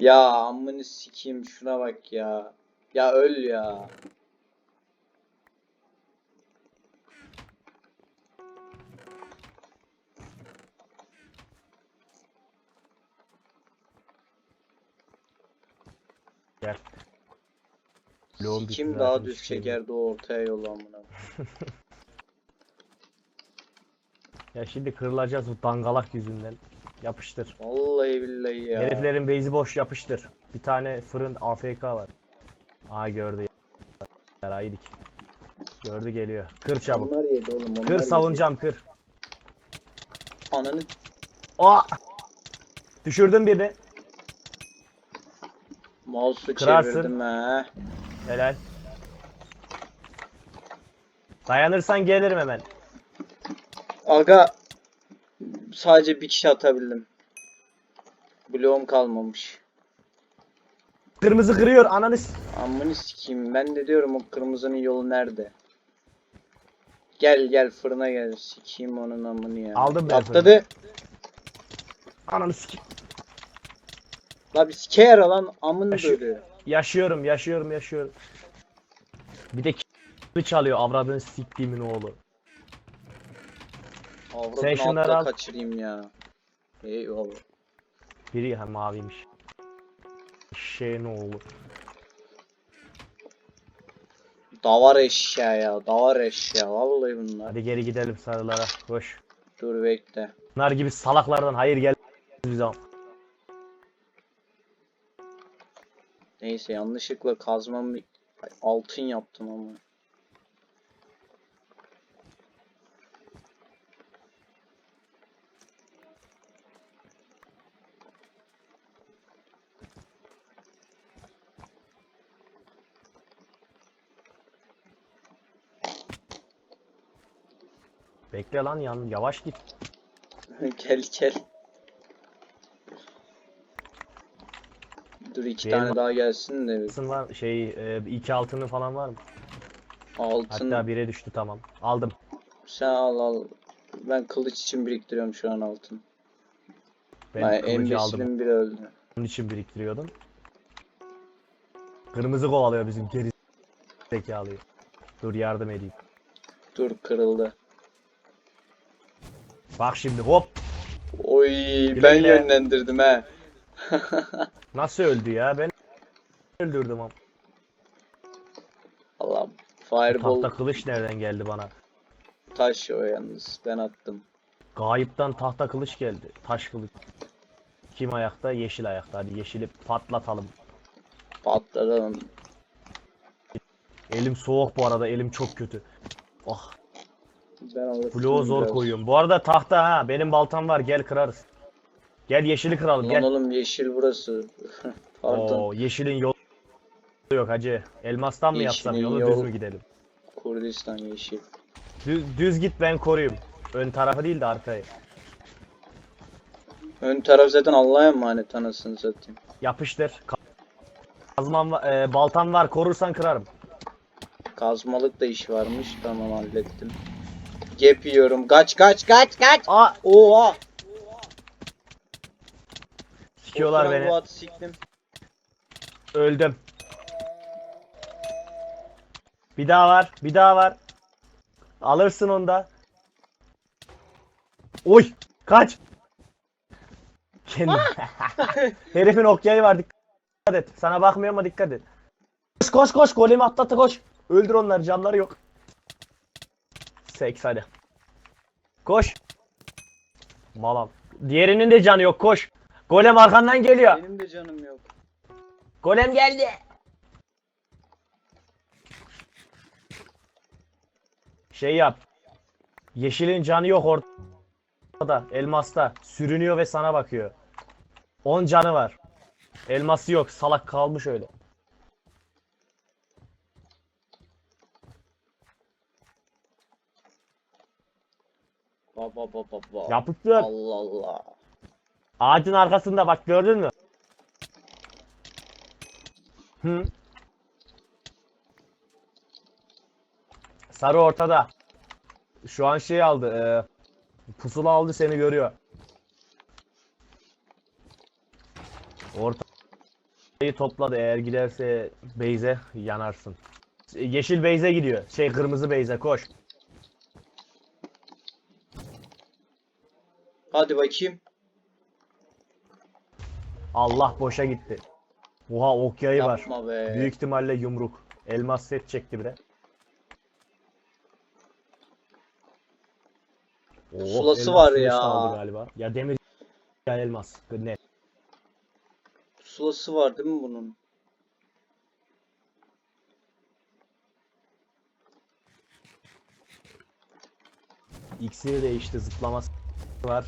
Ya amını sikeyim şuna bak ya. Ya öl ya. Gel. Bitti Kim daha düz şey çekerdi o ortaya yolu amına. Ya şimdi kırılacağız bu dangalak yüzünden. Yapıştır. Vallahi billahi ya. Heriflerin base'i boş yapıştır. Bir tane fırın AFK var. Aa gördü. Ya yedik. Gördü geliyor. Kır çabuk. Onlar yedi oğlum. Onlar Kır yedi. savunacağım kır. Ananı Aa! Düşürdüm birini. mouse'u Kırarsın. çevirdim he. Helal. Dayanırsan gelirim hemen. Aga sadece bir kişi atabildim. Bloğum kalmamış. Kırmızı kırıyor ananı s- Amını sikeyim. Ben de diyorum o kırmızının yolu nerede? Gel gel fırına gel. Sikeyim onun amını ya. Aldım ben Atladı. Ananı sikeyim. La bir sikeyer lan amını Yaşıyor. böyle. Yaşıyorum yaşıyorum yaşıyorum. Bir de k- çalıyor avradını siktiğimin oğlu. Sen şunları atla al. kaçırayım ya. Eyvallah. Biri ha maviymiş. Şeyin oğlu. Davar eşya ya. Davar eşya. Vallahi bunlar. Hadi geri gidelim sarılara. Koş. Dur bekle. Bunlar gibi salaklardan hayır gel bize. Neyse yanlışlıkla kazmamı Ay, altın yaptım ama. Bekle lan yan yavaş git. gel gel. Dur iki Benim- tane daha gelsin de Altın var şey e, iki altını falan var mı? altın Hatta bire düştü tamam. Aldım. sen al al. Ben kılıç için biriktiriyorum şu an altın. Ben Ay, kılıcı aldım. biri öldü. Onun için biriktiriyordum. Kırmızı kovalıyor bizim geri zekalıyı. Dur yardım edeyim. Dur kırıldı. Bak şimdi hop. Oy ben güle. yönlendirdim he. Nasıl öldü ya? Ben öldürdüm ama. Allah'ım. Fireball Tahta kılıç nereden geldi bana? taş o yalnız. Ben attım. Gayipten tahta kılıç geldi. Taş kılıç. Kim ayakta? Yeşil ayakta. Hadi yeşili patlatalım. Patladım. Elim soğuk bu arada. Elim çok kötü. Oh. Bloğu zor koyuyorum. Bu arada tahta ha. Benim baltam var. Gel kırarız. Gel yeşili kıralım. Lan Gel. oğlum yeşil burası. Pardon. Oo, yeşilin yolu yok hacı. Elmastan mı yapsam yolu düz yol- mü gidelim? Kurdistan yeşil. Düz, düz git ben koruyayım. Ön tarafı değil de arkayı. Ön taraf zaten Allah'a emanet anasını satayım. Yapıştır. Ka- Kazmam e, baltam var korursan kırarım. Kazmalık da iş varmış. Tamam hallettim. Gap yiyorum. Kaç kaç kaç kaç. Aa Oha. sikiyorlar beni. Bu atı siktim. Öldüm. Bir daha var. Bir daha var. Alırsın onu da. Oy! Kaç! Kendi. Herifin okyayı var dikkat et. Sana bakmıyor ama dikkat et. Koş koş koş golemi atlattı koş. Öldür onları canları yok. Seks hadi. Koş. Malam. Diğerinin de canı yok koş. Golem arkandan geliyor. Benim de canım yok. Golem geldi. Şey yap. Yeşilin canı yok ortada. Elmasta. Sürünüyor ve sana bakıyor. 10 canı var. Elması yok. Salak kalmış öyle. Baba baba baba. Yapıştır. Allah Allah. Ağacın arkasında bak gördün mü? Hı. Sarı ortada. Şu an şey aldı. E, pusula aldı seni görüyor. Orta Okçayı topladı. Eğer giderse Beyze yanarsın. Yeşil Beyze gidiyor. Şey kırmızı Beyze koş. Hadi bakayım. Allah boşa gitti. Oha ok yayı var. Be. Büyük ihtimalle yumruk. Elmas set çekti bile. Oo, Sulası elmas var ya. galiba. Ya demir ya elmas. Ne? Pusulası var değil mi bunun? İksiri değişti. Zıplaması var.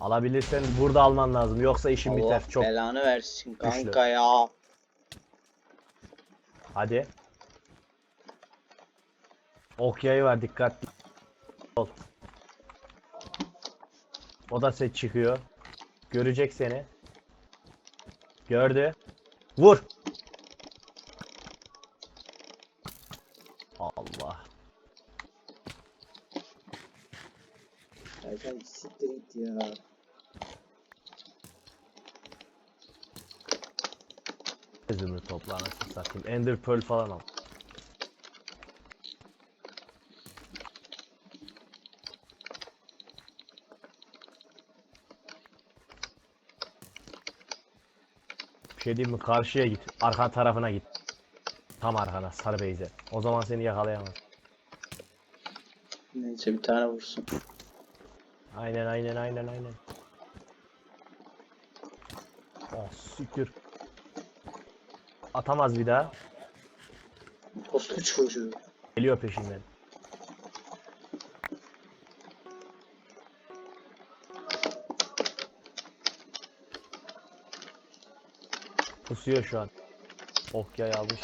Alabilirsen burada alman lazım. Yoksa işin Allah biter. Çok. belanı versin güçlü. kanka ya. Hadi. Ok yayı var dikkatli ol. O da set çıkıyor. Görecek seni. Gördü. Vur. Allah. Erkan siktir git ya. Zümrüt topla anasını satayım. Ender Pearl falan al. Bir şey diyeyim mi? Karşıya git. Arka tarafına git. Tam arkana. Sarı beyze. O zaman seni yakalayamaz. Neyse bir tane vursun. Aynen aynen aynen aynen. Oh siktir. Atamaz bir daha. Postu çocuğu. Geliyor peşinden. Pusuyor şu an. Ok yay almış.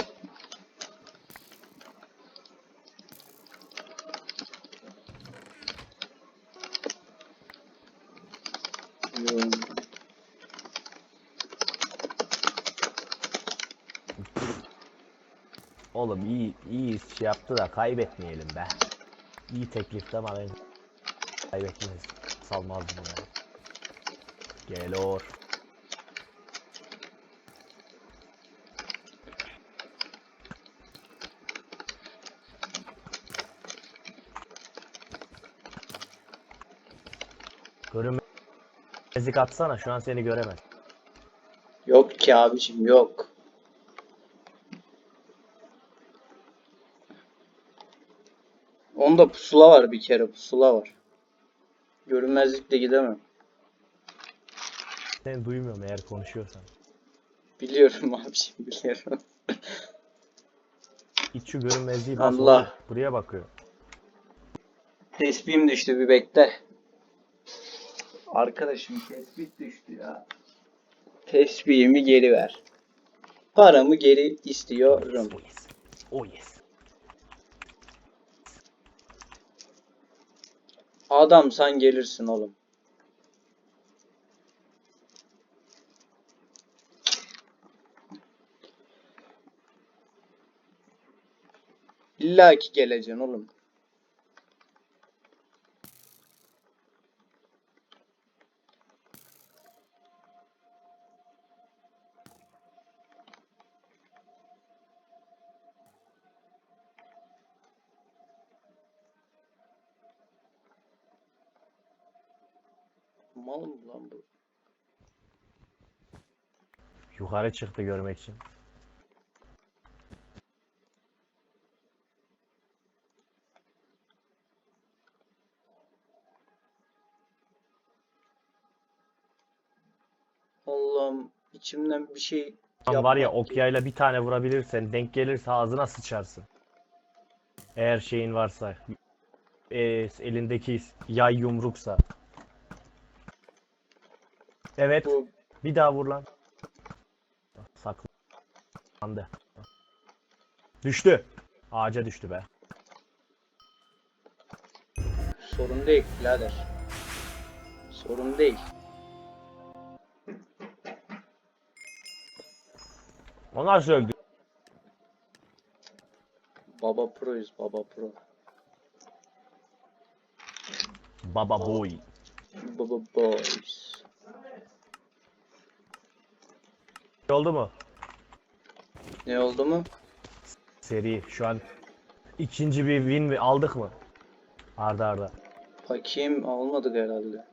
Oğlum iyi iyi şey yaptı da kaybetmeyelim be. İyi teklifti ama ben kaybetmeyiz. Salmazdım yani. Geliyor. Görünmezlik atsana şu an seni göremez. Yok ki abicim yok. Onda pusula var bir kere pusula var. Görünmezlikle gidemem. Seni duymuyorum eğer konuşuyorsan. Biliyorum abicim biliyorum. İç şu görünmezliği bas Allah. oğlum. Buraya bakıyor. Tespihim düştü bir bekle. Arkadaşım tespih düştü ya. Tesbihimi geri ver. Paramı geri istiyorum. Oh yes. Oh yes. Adam sen gelirsin oğlum. İlla ki geleceksin oğlum. Mal mı lan bu? Yukarı çıktı görmek için. Allah'ım içimden bir şey Lan var ya okyayla bir tane vurabilirsen denk gelirse ağzına sıçarsın. Eğer şeyin varsa. e, elindeki yay yumruksa. Evet. bu Bir daha vur lan. Saklandı. Düştü. Ağaca düştü be. sorun değil birader. Sorun değil. O nasıl öldü? Baba proyuz baba pro. Baba boy. Baba boys. Oldu mu? Ne oldu mu? Seri. Şu an ikinci bir win aldık mı? Arda arda. Bakayım almadık herhalde.